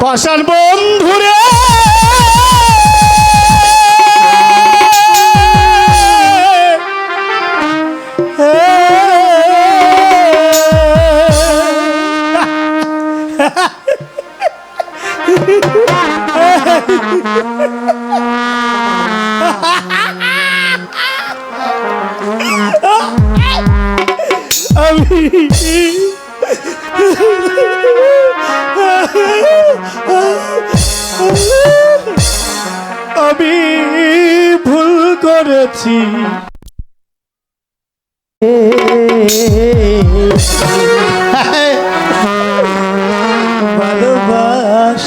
পাষাণ বন্ধুরে আমি ভুল করেছি।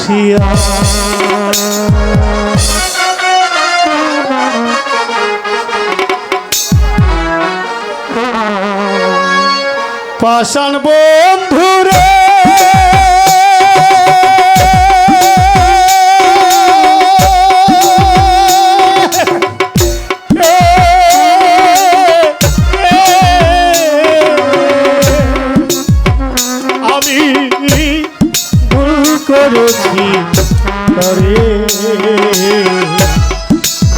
ভালোবাসিয়া পাষাণ বন্ধুরে। আমি করেছি।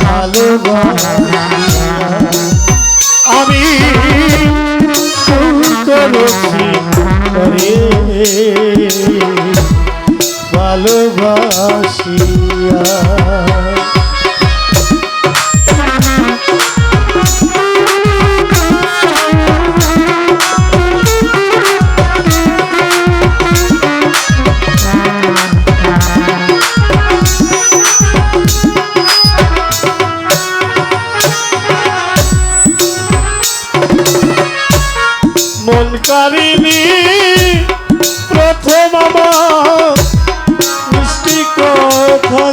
ভালো আমি ভুল করেছি। তরে ভালোবাসিয়া কারিনি। প্রথম আমার মিষ্টি কথা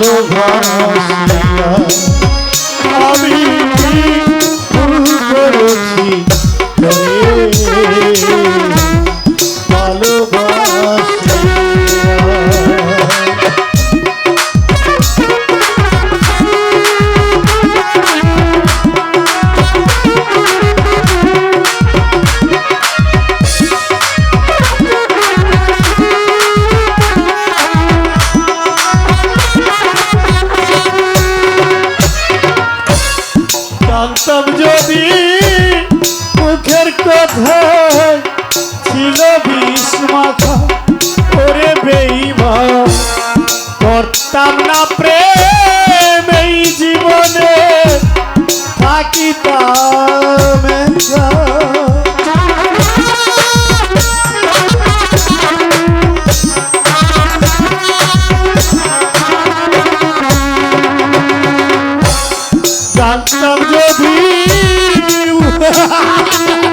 ভালোবাসিয়া আমি ভুল করেছি? জানতাম যদি মুখের কথা জানতাম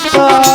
Jesus.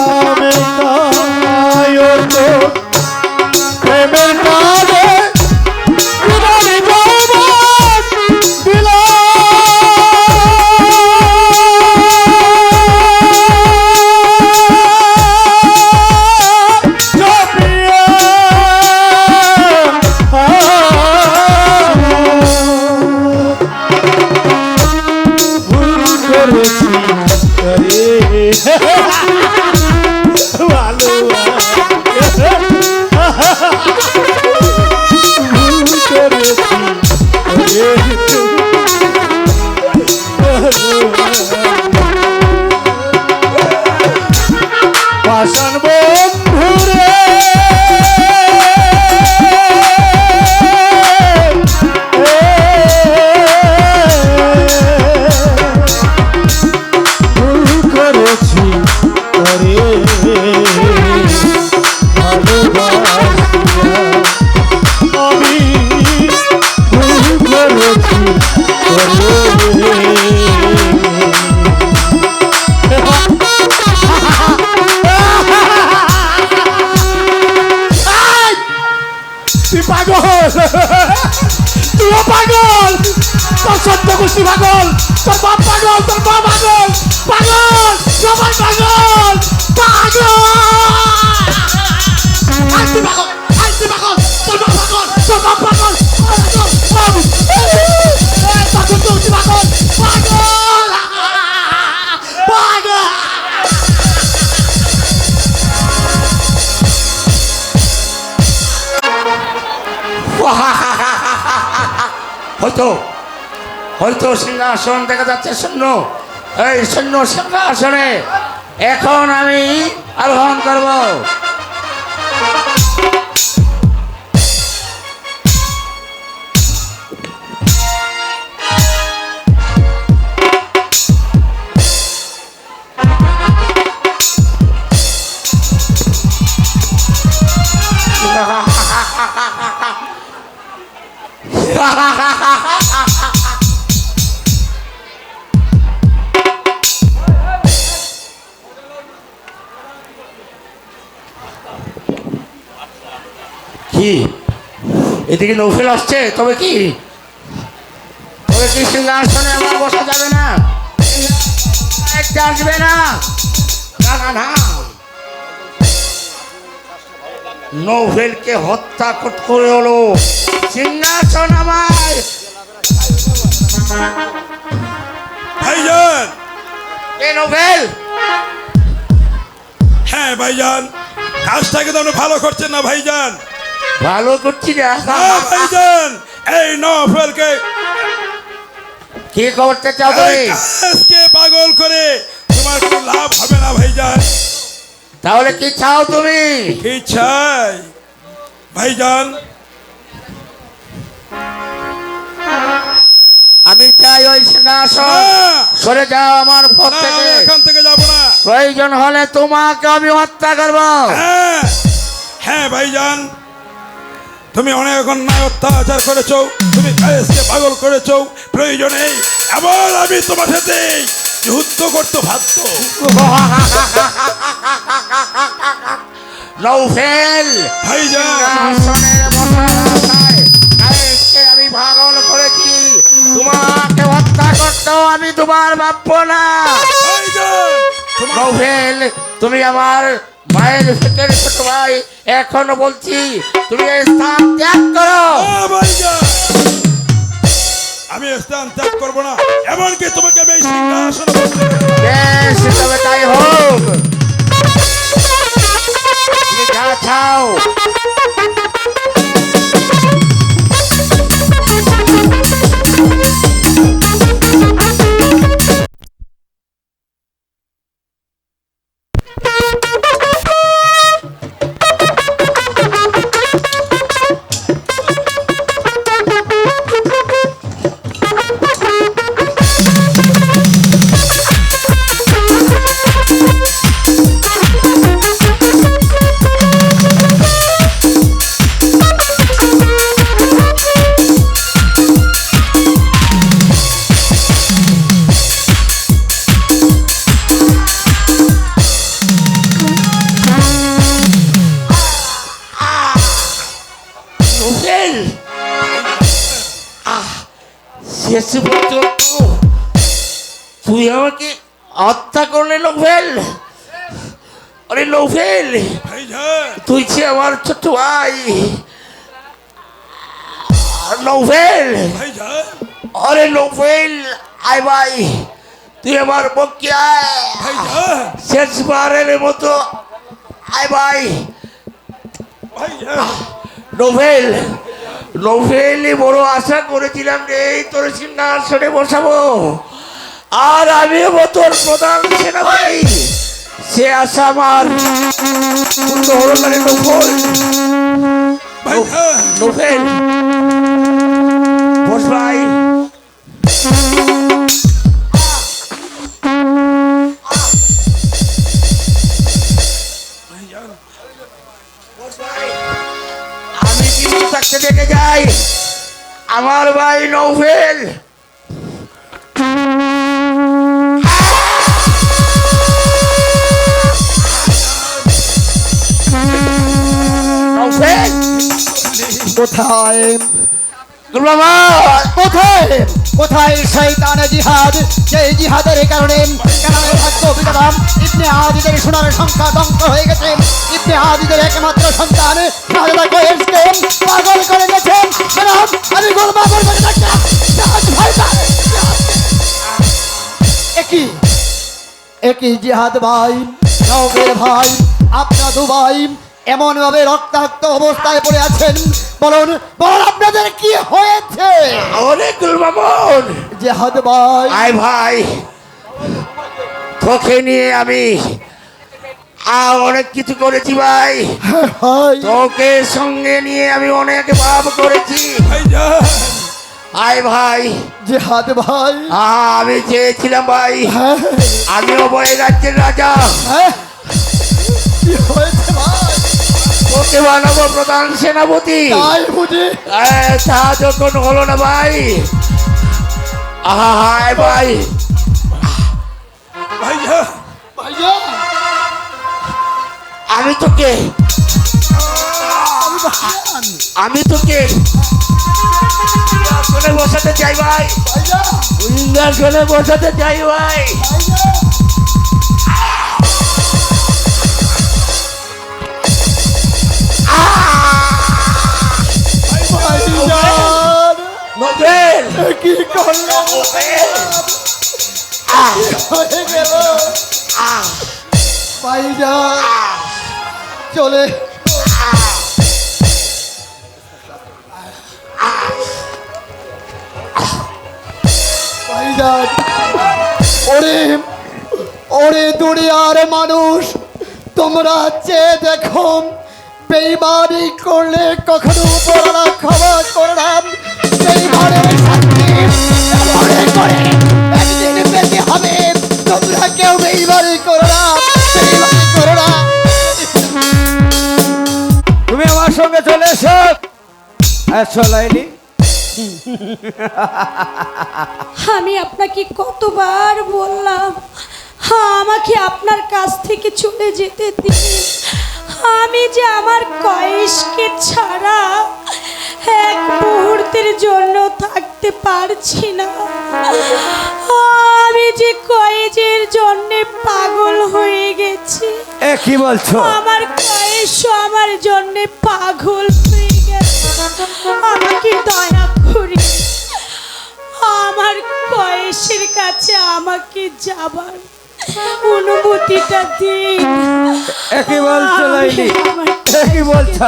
হয়তো হয়তো সিংহাসন দেখা যাচ্ছে শূন্য এই শূন্য সিংহাসনে। এখন আমি আরোহণ করব। এদিকে নৌফেল আসছে তবে কি? তবে কি সিংহাসনে আমার বসা যাবে না? আসবে না। না না নৌফেলকে হত্যা কর- করে হলো। সিংহাসন আমার। ভাইজান। এ নৌফেল। হ্যাঁ ভাইজান। কাজটাকে তো আপনি ভালো করছেন না ভাইজান। ভালো করছি না এই নফেলকে কি করতে চাও তুমি? পাগল করে তোমার কোনো লাভ হবে না ভাইজান। তাহলে কি চাও তুমি? কি চাই? ভাইজান। আমি চাই ওই সিংহাসন। সরে যাও আমার পথ থেকে। এখান থেকে যাব না। প্রয়োজন হলে তোমাকে আমি হত্যা করব। হ্যাঁ। হ্যাঁ ভাইজান। তুমি অনেক অন্যায় অত্যাচার করেছ তুমি কায়েসকে পাগল করেছ। প্রয়োজনে এমন আমি তোমার সাথে যুদ্ধ করতে ভাবত আমি পাগল করেছি। তোমাকে হত্যা করতেও আমি তোমার ভাবব না। তুমি আমার মায়ের ফেটের ছোট ভাই এখনও বলছি তুমি এই স্থান ত্যাগ করো। আমি স্থান ত্যাগ করব না এমনকি তোমাকে আমি এই সিংহাসনে বেশ তুই যে আমার ছোট ভাই। নৌফেল ভাইজান আরে নৌফেল আয় ভাই। তুই আমার পক্ষে আয়। শেষবারের মতো আয় ভাই। নোভেল নোভেলই বড় আশা করেছিলাম যে এই তোর সিংহাসনে বসাবো। আর আমিও তোর প্রধান সেনাপতি। সে আশা আমার পূর্ণ হলো না রে নোভেল। বস ভাই। আমি কিন্তু থাকতে দেখে যাই? আমার ভাই নৌফেল কোথায়? কোথায়? কোথায় শয়তান জিহাদ? সেই জিহাদের কারণে ইবনে আদিদের সোনার সংখ্যা ধ্বংস হয়ে গেছে। ইবনে আদিদের একমাত্র সন্তান পাগল করে গেছেন আমি একই একই জিহাদ ভাই নবের ভাই আপনার দুভাই এমন ভাবে রক্তাক্ত অবস্থায় পড়ে আছেন। বলুন বলুন আপনাদের কি হয়েছে? অনেক মামন। জেহাদ ভাই। আয় ভাই তোকে নিয়ে আমি আ অনেক কিছু করেছি ভাই। ভাই। তোকে সঙ্গে নিয়ে আমি অনেক ভাব করেছি। আয় ভাই। জেহাদ ভাই। আহা, আমি চেয়েছিলাম ভাই। হ্যাঁ, আমি অভয় রাজ্যের রাজা। হ্যাঁ। কি হয়েছে ভাই? বানাবো প্রধান সেনাপতি। তা যখন হলো না ভাই। আহা হায় ভাই। আমি তোকে আমি তোকে বসাতে চাই ভাই। বসাতে চাই ভাই। নোবেল কি হয়ে গেল। ভাইজান আহ, চলে ওরে ওরে দুনিয়ার মানুষ তোমরা চেয়ে দেখো বেইমানি করলে কখনো পড়া ক্ষমা করলাম। তুমি আমার সঙ্গে চলে এসো। এসো আমি আপনাকে কতবার বললাম হ্যাঁ আমাকে আপনার কাছ থেকে চলে যেতে দিন। আমি যে আমার কয়েসকে ছাড়া এক মুহূর্তের জন্য থাকতে পারছি না। আমি যে কয়েজের জন্যে পাগল হয়ে গেছি এ কি বলছো? আমার কয়েস আমার জন্যে পাগল হয়ে গেছে। আমাকে দয়া করে আমার কয়েসের কাছে আমাকে যাবার অনুমতিটা দিন। এ কি বলছো লাইলি। আমার এ কি বলছো।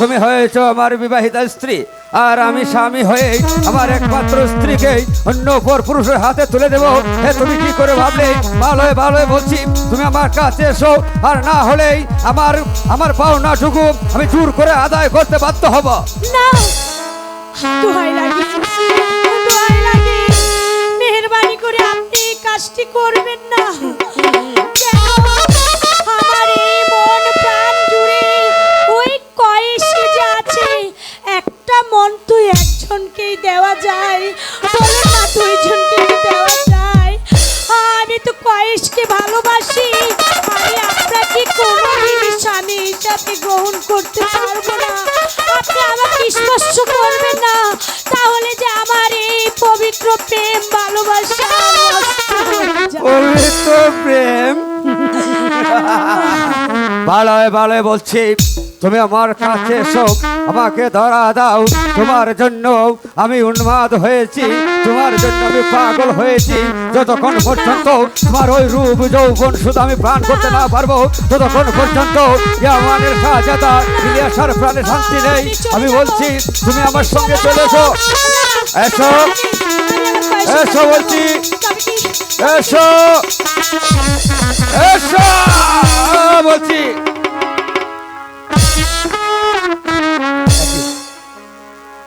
তুমি হয়েছো আমার বিবাহিতা স্ত্রী, আর আমি স্বামী হয়ে আমার একমাত্র স্ত্রীকে অন্য পর পুরুষের হাতে তুলে দেবো। হে তুমি কি করে ভাবলে? ভালোই ভালোই বলছি, তুমি আমার কাছে এসো, আর না হলেই আমার আমার পাওনাটুকু আমি জোর করে আদায় করতে বাধ্য হব। মেহরবানি করে আপনি এই কাজটি করবেন না। মন তো একজনকেই দেওয়া যায়। বলো না দেওয়া যায়। আমি তো কয়েসকে ভালোবাসি। আমি আপনাকে কোনোদিন স্বামী হিসাবে গ্রহণ করতে পারব না? আপনি আমাকে স্পর্শ করবেন না। তাহলে যে আমার এই পবিত্র প্রেম ভালোবাসা। পবিত্র প্রেম? ভালোয় ভালোয় বলছি। তুমি আমার কাছে এসো, আমাকে ধরা দাও, তোমার জন্য আমি উন্মাদ হয়েছি, তোমার জন্য আমি পাগল হয়েছি। যতক্ষণ পর্যন্ত তোমার ওই রূপ যৌবন শুধু আমি প্রাণ করতে না পারব, ততক্ষণ পর্যন্ত ইয়ামানের শাহজাদা ইলিয়াসার প্রাণে শান্তি নেই। আমি বলছি, তুমি আমার সঙ্গে চলে এসো। এসো বলছি। এসো। এসো। বলছি।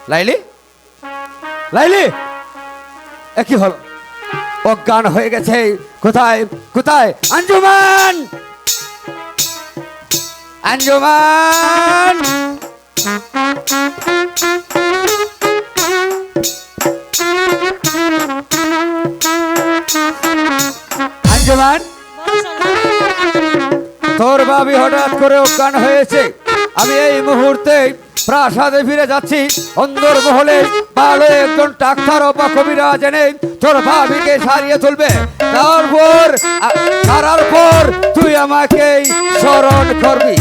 লাইলি? লাইলি? একই হল? অজ্ঞান হয়ে গেছে। কোথায়? কোথায়? আঞ্জুমান! আঞ্জুমান! আঞ্জুমান! তোর বাবি হঠাৎ করে অজ্ঞান হয়েছে। আমি এই মুহূর্তে প্রাসাদে ফিরে যাচ্ছি। অন্দর মহলে ভালো একজন ডাক্তার বা কবিরা জেনে তোর ভাবিকে সারিয়ে তুলবে। তারপর সারার পর তুই আমাকে স্মরণ করবি।